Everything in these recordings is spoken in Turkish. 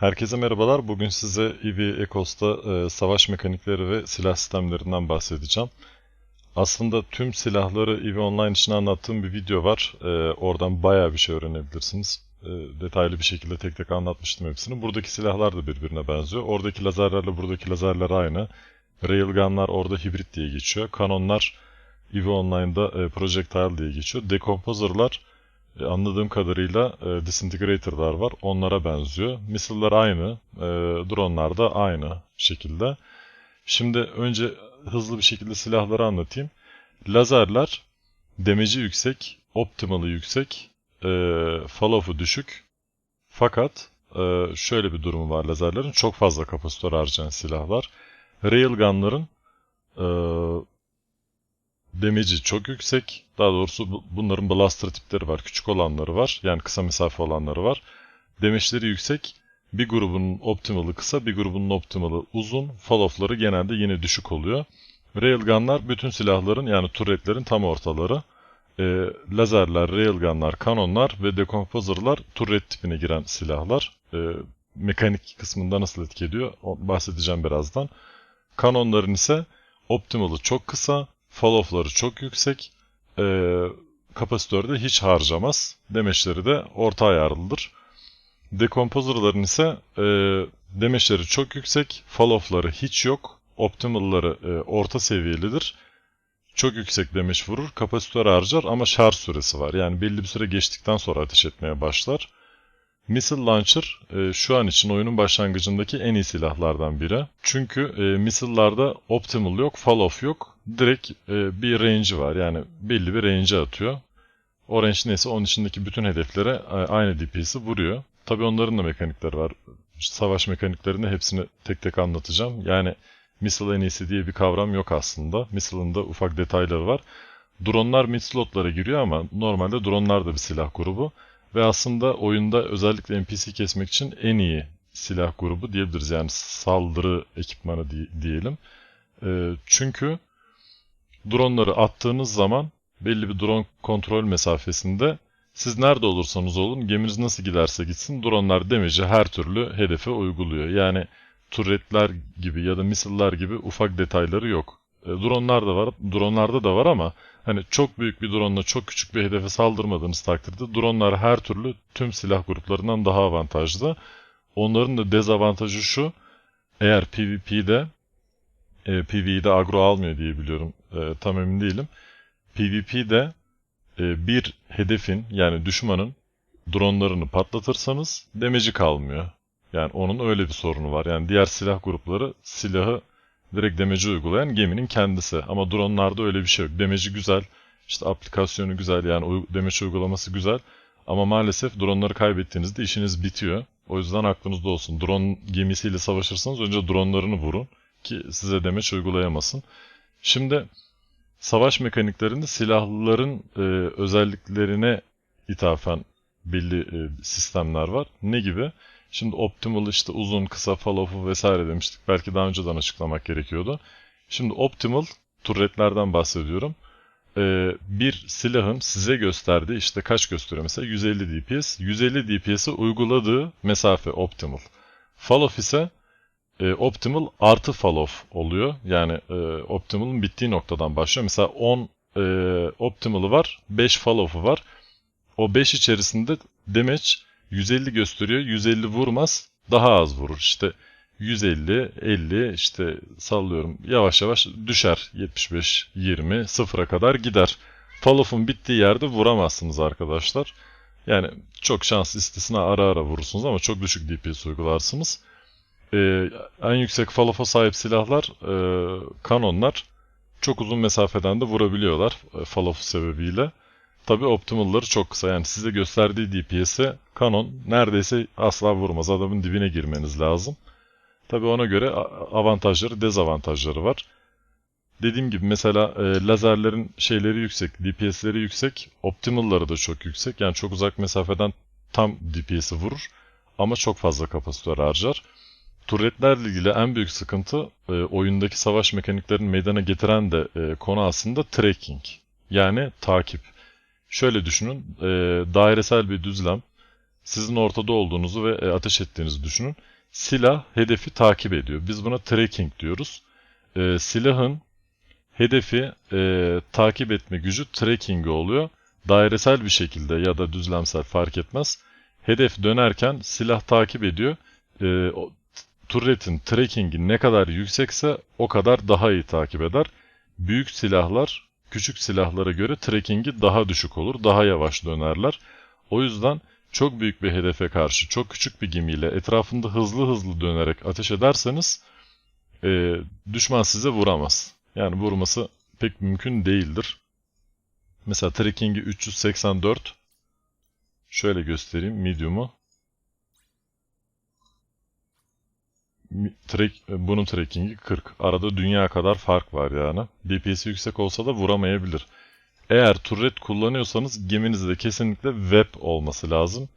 Herkese merhabalar. Bugün size EV Ecos'ta e, savaş mekanikleri ve silah sistemlerinden bahsedeceğim. Aslında tüm silahları EV Online için anlattığım bir video var. E, oradan bayağı bir şey öğrenebilirsiniz. E, detaylı bir şekilde tek tek anlatmıştım hepsini. Buradaki silahlar da birbirine benziyor. Oradaki lazerlerle buradaki lazerler aynı. Railgunlar orada hibrit diye geçiyor. Kanonlar EV Online'da e, projectile diye geçiyor. Decomposer'lar e, anladığım kadarıyla e, disintegrator'lar var. Onlara benziyor. Missile'lar aynı. E, drone'lar da aynı şekilde. Şimdi önce hızlı bir şekilde silahları anlatayım. Lazerler damage'i yüksek, optimal'ı yüksek, e, fall-off'u düşük. Fakat e, şöyle bir durumu var lazerlerin. Çok fazla kapasitör harcayan silahlar. Railgun'ların e, damage'i çok yüksek. Daha doğrusu bu- bunların blaster tipleri var. Küçük olanları var. Yani kısa mesafe olanları var. Damage'leri yüksek. Bir grubun optimal'ı kısa, bir grubun optimal'ı uzun. Fall-off'ları genelde yine düşük oluyor. Railgunlar bütün silahların yani turretlerin tam ortaları. Ee, lazerler, railgunlar, kanonlar ve decomposer'lar turret tipine giren silahlar. Ee, mekanik kısmında nasıl etki ediyor bahsedeceğim birazdan. Kanonların ise optimal'ı çok kısa, fall-off'ları çok yüksek, ee, kapasitörde hiç harcamaz. Demeçleri de orta ayarlıdır. Decomposer'ların ise e, demeçleri çok yüksek, fall-off'ları hiç yok, optimal'ları e, orta seviyelidir. Çok yüksek demeç vurur, kapasitör harcar ama şarj süresi var. Yani belli bir süre geçtikten sonra ateş etmeye başlar. Missile Launcher e, şu an için oyunun başlangıcındaki en iyi silahlardan biri. Çünkü e, missile'larda optimal yok, fall-off yok. Direkt e, bir range'i var. Yani belli bir range'e atıyor. O range neyse onun içindeki bütün hedeflere e, aynı DPS'i vuruyor. Tabii onların da mekanikleri var. Savaş mekaniklerini hepsini tek tek anlatacağım. Yani missile en iyisi diye bir kavram yok aslında. Missile'ın da ufak detayları var. Dronlar mid slotlara giriyor ama normalde dronlar da bir silah grubu. Ve aslında oyunda özellikle NPC kesmek için en iyi silah grubu diyebiliriz. Yani saldırı ekipmanı di- diyelim. Ee, çünkü dronları attığınız zaman belli bir drone kontrol mesafesinde siz nerede olursanız olun geminiz nasıl giderse gitsin dronlar demeci her türlü hedefe uyguluyor. Yani turretler gibi ya da misiller gibi ufak detayları yok. E, dronlar da var, dronlarda da var ama hani çok büyük bir drone'la çok küçük bir hedefe saldırmadığınız takdirde dronlar her türlü tüm silah gruplarından daha avantajlı. Onların da dezavantajı şu. Eğer PvP'de e, PvE'de agro almıyor diye biliyorum. E, tam emin değilim. PvP'de e, bir hedefin yani düşmanın dronlarını patlatırsanız demeci kalmıyor. Yani onun öyle bir sorunu var. Yani diğer silah grupları silahı direkt demeci uygulayan geminin kendisi. Ama dronlarda öyle bir şey yok. Demeci güzel, işte aplikasyonu güzel yani demeç uygulaması güzel. Ama maalesef dronları kaybettiğinizde işiniz bitiyor. O yüzden aklınızda olsun. Drone gemisiyle savaşırsanız önce dronlarını vurun ki size demeç uygulayamasın. Şimdi savaş mekaniklerinde silahlıların e, özelliklerine ithafen belli e, sistemler var. Ne gibi? Şimdi optimal işte uzun, kısa, fall-off'u vesaire demiştik. Belki daha önceden açıklamak gerekiyordu. Şimdi optimal turretlerden bahsediyorum. Ee, bir silahın size gösterdiği işte kaç gösteriyor mesela 150 DPS. 150 DPS'i uyguladığı mesafe optimal. Fall-off ise e, optimal artı fall-off oluyor. Yani e, optimal'ın bittiği noktadan başlıyor. Mesela 10 e, optimal'ı var, 5 fall-off'u var. O 5 içerisinde damage 150 gösteriyor. 150 vurmaz. Daha az vurur. İşte 150, 50 işte sallıyorum yavaş yavaş düşer. 75, 20, sıfıra kadar gider. Fall-off'un bittiği yerde vuramazsınız arkadaşlar. Yani çok şans istisna ara ara vurursunuz ama çok düşük DPS uygularsınız. Ee, en yüksek fall-off'a sahip silahlar e, kanonlar. Çok uzun mesafeden de vurabiliyorlar e, fall-off sebebiyle. Tabi optimal'ları çok kısa. Yani size gösterdiği DPS'e Canon neredeyse asla vurmaz. Adamın dibine girmeniz lazım. Tabi ona göre avantajları, dezavantajları var. Dediğim gibi mesela e, lazerlerin şeyleri yüksek, DPS'leri yüksek, optimal'ları da çok yüksek. Yani çok uzak mesafeden tam DPS'i vurur ama çok fazla kapasitör harcar. Turretlerle ilgili en büyük sıkıntı e, oyundaki savaş mekaniklerini meydana getiren de e, konu aslında tracking. Yani takip. Şöyle düşünün, e, dairesel bir düzlem. sizin ortada olduğunuzu ve e, ateş ettiğinizi düşünün. Silah hedefi takip ediyor. Biz buna tracking diyoruz. E, silahın hedefi e, takip etme gücü tracking'i oluyor. Dairesel bir şekilde ya da düzlemsel fark etmez. Hedef dönerken silah takip ediyor. E, o, turretin tracking'i ne kadar yüksekse o kadar daha iyi takip eder. Büyük silahlar küçük silahlara göre tracking'i daha düşük olur, daha yavaş dönerler. O yüzden çok büyük bir hedefe karşı çok küçük bir gemiyle etrafında hızlı hızlı dönerek ateş ederseniz e, düşman size vuramaz. Yani vurması pek mümkün değildir. Mesela tracking'i 384 şöyle göstereyim medium'u. Track, bunun tracking'i 40. Arada dünya kadar fark var yani. DPS'i yüksek olsa da vuramayabilir. Eğer turret kullanıyorsanız geminizde kesinlikle web olması lazım.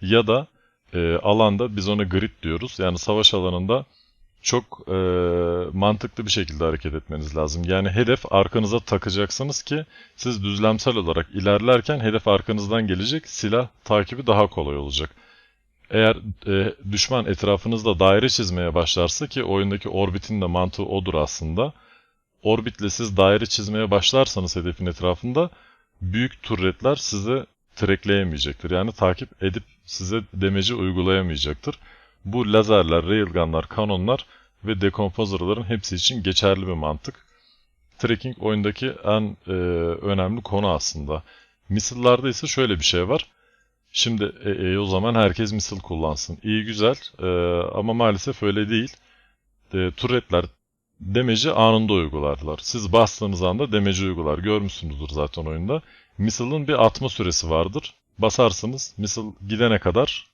Ya da e, alanda biz ona grid diyoruz. Yani savaş alanında çok e, mantıklı bir şekilde hareket etmeniz lazım. Yani hedef arkanıza takacaksınız ki siz düzlemsel olarak ilerlerken hedef arkanızdan gelecek. Silah takibi daha kolay olacak. Eğer e, düşman etrafınızda daire çizmeye başlarsa ki oyundaki orbitin de mantığı odur aslında. Orbitle siz daire çizmeye başlarsanız hedefin etrafında büyük turretler size trackleyemeyecektir. Yani takip edip size demeci uygulayamayacaktır. Bu lazerler, railgunlar, kanonlar ve dekompozörlerin hepsi için geçerli bir mantık. Tracking oyundaki en e, önemli konu aslında. Misillarda ise şöyle bir şey var. Şimdi e, e, o zaman herkes misil kullansın. İyi güzel e, ama maalesef öyle değil. E, turretler demeci anında uygularlar. Siz bastığınız anda demeci uygular. Görmüşsünüzdür zaten oyunda. Misil'in bir atma süresi vardır. Basarsınız misil gidene kadar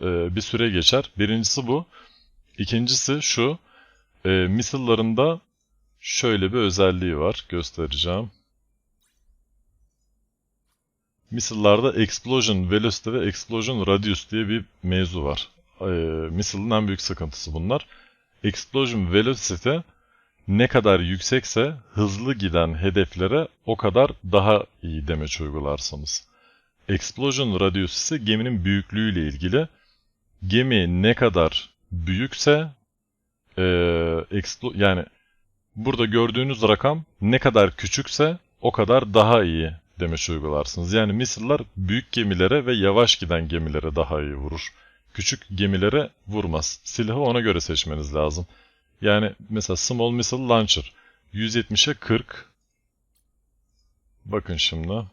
e, bir süre geçer. Birincisi bu. İkincisi şu. E, misillarında şöyle bir özelliği var. Göstereceğim. Misillarda Explosion Velocity ve Explosion Radius diye bir mevzu var. E, Missile'ın en büyük sıkıntısı bunlar. Explosion Velocity ne kadar yüksekse hızlı giden hedeflere o kadar daha iyi demeç uygularsınız. Explosion Radius ise geminin büyüklüğüyle ilgili. Gemi ne kadar büyükse e, yani burada gördüğünüz rakam ne kadar küçükse o kadar daha iyi demeç uygularsınız. Yani misiller büyük gemilere ve yavaş giden gemilere daha iyi vurur. Küçük gemilere vurmaz. Silahı ona göre seçmeniz lazım. Yani mesela Small Missile Launcher 170'e 40. Bakın şimdi.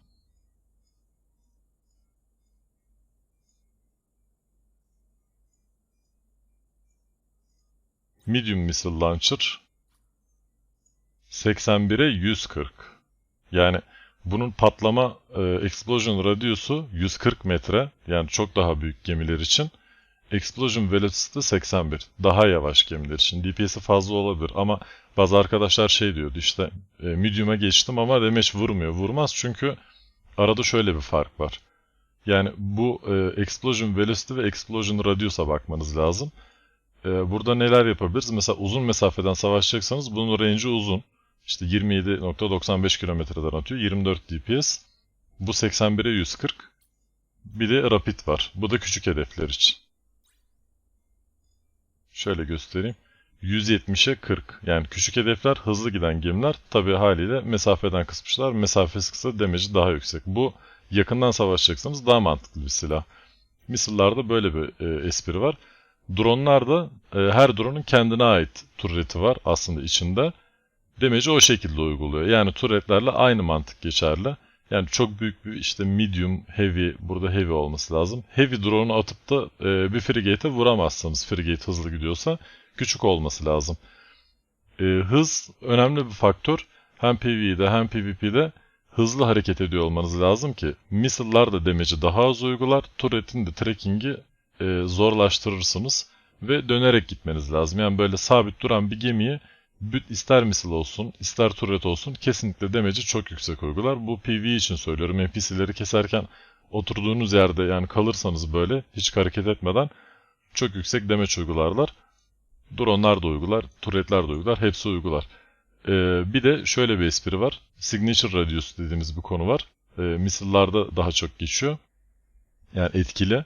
Medium Missile Launcher 81'e 140. Yani bunun patlama e, explosion radiusu 140 metre. Yani çok daha büyük gemiler için. Explosion Velocity 81. Daha yavaş gemiler için. DPS'i fazla olabilir ama bazı arkadaşlar şey diyordu işte e, medium'a geçtim ama damage vurmuyor. Vurmaz çünkü arada şöyle bir fark var. Yani bu e, Explosion Velocity ve Explosion Radius'a bakmanız lazım. E, burada neler yapabiliriz? Mesela uzun mesafeden savaşacaksanız bunun range'i uzun. İşte 27.95 kilometreden atıyor. 24 DPS. Bu 81'e 140. Bir de Rapid var. Bu da küçük hedefler için. Şöyle göstereyim. 170'e 40. Yani küçük hedefler hızlı giden gemiler tabi haliyle mesafeden kısmışlar. Mesafesi kısa demeci daha yüksek. Bu yakından savaşacaksanız daha mantıklı bir silah. Misillerde böyle bir e, espri var. Dronlarda e, her drone'un kendine ait turreti var aslında içinde. Demeci o şekilde uyguluyor. Yani turretlerle aynı mantık geçerli. Yani çok büyük bir işte medium, heavy, burada heavy olması lazım. Heavy drone'u atıp da e, bir frigate'e vuramazsınız frigate hızlı gidiyorsa. Küçük olması lazım. E, hız önemli bir faktör. Hem PvE'de hem PvP'de hızlı hareket ediyor olmanız lazım ki missile'lar da demeci daha az uygular. Turret'in de tracking'i e, zorlaştırırsınız ve dönerek gitmeniz lazım. Yani böyle sabit duran bir gemiyi ister misil olsun, ister turret olsun kesinlikle demeci çok yüksek uygular. Bu PV için söylüyorum. NPC'leri keserken oturduğunuz yerde yani kalırsanız böyle hiç hareket etmeden çok yüksek demeç uygularlar. Dronlar da uygular, turretler de uygular, hepsi uygular. Ee, bir de şöyle bir espri var. Signature Radius dediğimiz bir konu var. Ee, misillerde daha çok geçiyor. Yani etkili.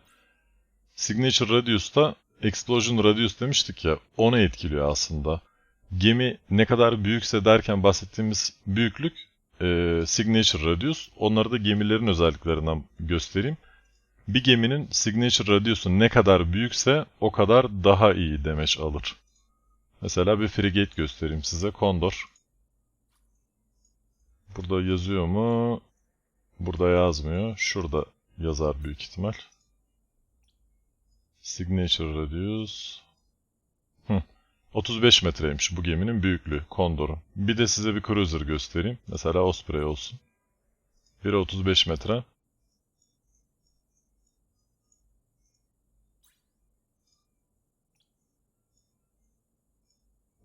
Signature Radius'ta Explosion Radius demiştik ya, onu etkiliyor aslında. Gemi ne kadar büyükse derken bahsettiğimiz büyüklük e, Signature Radius. Onları da gemilerin özelliklerinden göstereyim. Bir geminin Signature Radius'u ne kadar büyükse o kadar daha iyi demeç alır. Mesela bir frigate göstereyim size. Condor. Burada yazıyor mu? Burada yazmıyor. Şurada yazar büyük ihtimal. Signature Radius. Hı. 35 metreymiş bu geminin büyüklüğü. Condor'un. Bir de size bir cruiser göstereyim. Mesela Osprey olsun. Biri 35 metre.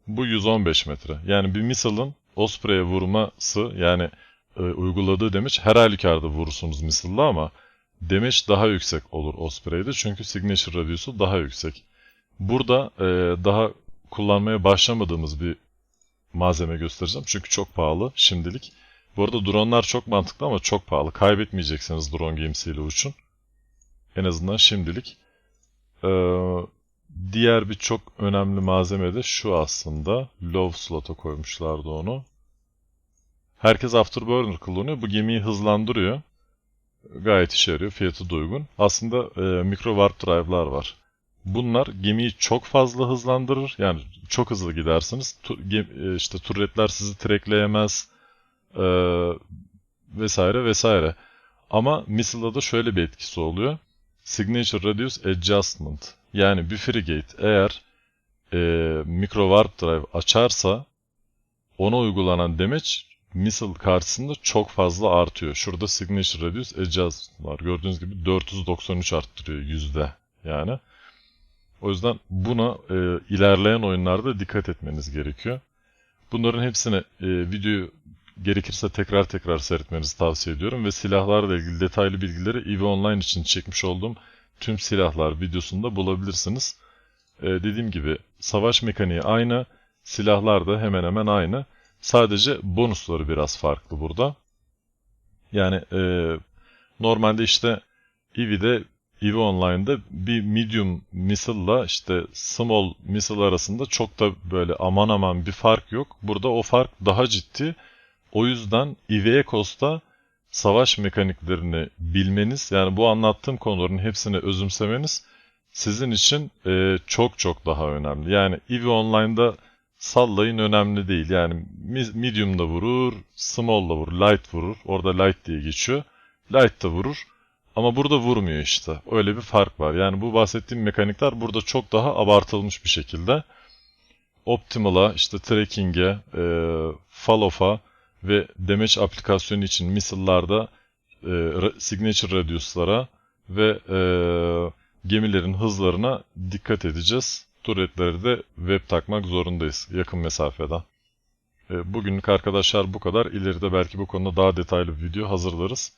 Bu 115 metre. Yani bir missile'ın Osprey'e vurması yani e, uyguladığı demeç her halükarda vurursunuz missile'la ama demeç daha yüksek olur Osprey'de çünkü signature radius'u daha yüksek. Burada e, daha kullanmaya başlamadığımız bir malzeme göstereceğim çünkü çok pahalı şimdilik. Bu arada dronlar çok mantıklı ama çok pahalı. Kaybetmeyeceksiniz drone gemisiyle uçun. En azından şimdilik. Ee, diğer bir çok önemli malzeme de şu aslında. Low slot'a koymuşlardı onu. Herkes Afterburner kullanıyor. Bu gemiyi hızlandırıyor. Gayet işe yarıyor. Fiyatı da uygun. Aslında e, micro warp drive'lar var. Bunlar gemiyi çok fazla hızlandırır. Yani çok hızlı gidersiniz. Tu, gem, e, işte turretler sizi trackleyemez. E, vesaire vesaire. Ama missile'da da şöyle bir etkisi oluyor. Signature Radius Adjustment. Yani bir frigate eğer e, micro warp drive açarsa ona uygulanan damage missile karşısında çok fazla artıyor. Şurada Signature Radius Adjust var. Gördüğünüz gibi 493 arttırıyor yüzde yani. O yüzden buna e, ilerleyen oyunlarda dikkat etmeniz gerekiyor. Bunların hepsini e, videoyu gerekirse tekrar tekrar seyretmenizi tavsiye ediyorum ve silahlarla ilgili detaylı bilgileri EVE Online için çekmiş olduğum tüm silahlar videosunda bulabilirsiniz. Ee, dediğim gibi savaş mekaniği aynı, silahlar da hemen hemen aynı. Sadece bonusları biraz farklı burada. Yani e, normalde işte EVE'de EVE Online'da bir medium missile'la işte small missile arasında çok da böyle aman aman bir fark yok. Burada o fark daha ciddi. O yüzden EVE Ecos'ta savaş mekaniklerini bilmeniz, yani bu anlattığım konuların hepsini özümsemeniz sizin için e, çok çok daha önemli. Yani EVE Online'da sallayın önemli değil. Yani medium da vurur, small da vurur, light vurur. Orada light diye geçiyor. Light da vurur. Ama burada vurmuyor işte. Öyle bir fark var. Yani bu bahsettiğim mekanikler burada çok daha abartılmış bir şekilde. Optimal'a, işte tracking'e, e, fall-off'a ve damage aplikasyonu için missile'larda e, signature radius'lara ve e, gemilerin hızlarına dikkat edeceğiz. Turretleri de web takmak zorundayız yakın mesafeden. E, bugünlük arkadaşlar bu kadar. İleride belki bu konuda daha detaylı bir video hazırlarız.